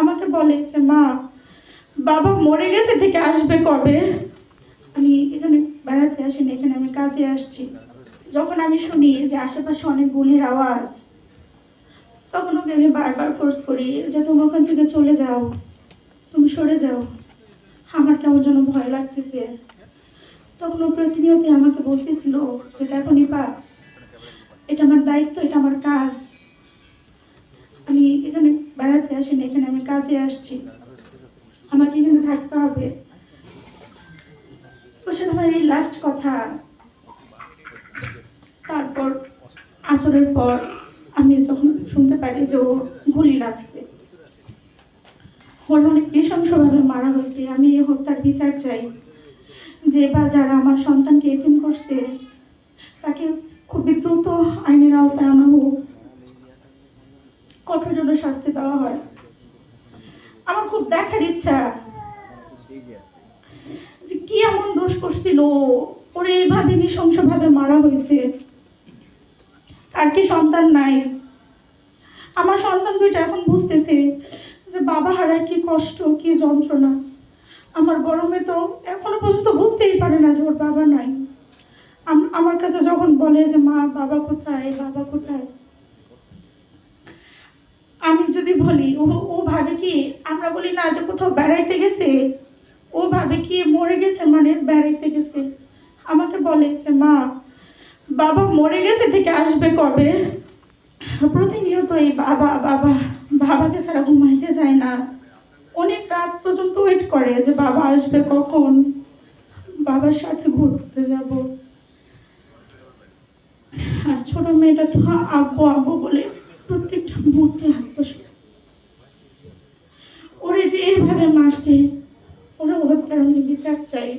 আমাকে বলে যে, মা, বাবা মরে গেছে থেকে আসবে কবে? আমি এখানে বেড়াতে আসিনি, এখানে আমি কাজে আসছি। যখন আমি শুনি যে আশেপাশে অনেক গুলির আওয়াজ, তখন ওকে আমি বারবার ফোর্স করি যে, তুমি ওখান থেকে চলে যাও, তুমি সরে যাও। আমার কেমন যেন ভয় লাগতেছে। তখন ও প্রতিনিয়ত আমাকে বলতেছিল যে দেখো নিপা এটা আমার দায়িত্ব, এটা আমার কাজ। আসিনি এখানে আমি কাজে আসছি। আমাকে এখানে থাকতে হবে। ওর আমার এই লাস্ট কথা। তারপর, আসরের পর আমি যখন শুনতে পারি যে ও গুলি লাগছে, ওর অনেক নৃশংসভাবে মারা হয়েছে। আমি এই হত্যার বিচার চাই যে বা যারা আমার সন্তানকে এতিম করছে, তাকে খুবই দ্রুত আইনের আওতায় আনা কঠোর শাস্তি দেওয়া হয়। আমার খুব দেখার ইচ্ছা যে কি এমন দোষ করছিল, ওরে এইভাবে নৃশংসভাবে মারা হয়েছে। তার কি সন্তান নাই? আমার সন্তান দুইটা এখন বুঝতেছে যে বাবা হারার কি কষ্ট, কি যন্ত্রণা। আমার গরমে তো এখনও পর্যন্ত বুঝতেই পারে না যে ওর বাবা নাই। আম- আমার কাছে যখন বলে যে, মা, বাবা কোথায় বাবা কোথায়? আমি বলি, ও ও ভাবে কি আমরা বলি, না যে কোথাও বেড়াইতে গেছে? ও ভাবে কি মরে গেছে মানে বেড়াইতে গেছে। আমাকে বলে যে, মা, বাবা মরে গেছে থেকে আসবে কবে? প্রতিনিয়ত এই বাবা বাবা, বাবাকে ছাড়া ঘুমাইতে যায় না। অনেক রাত পর্যন্ত ওয়েট করে যে, বাবা আসবে কখন? বাবার সাথে ঘুরতে যাব। আর ছোট মেয়েটা তো আব্বু আব্বু বলে প্রত্যেকটা মুহূর্তে এভাবে মারছে। ওরা হত্যার আমি বিচার চাই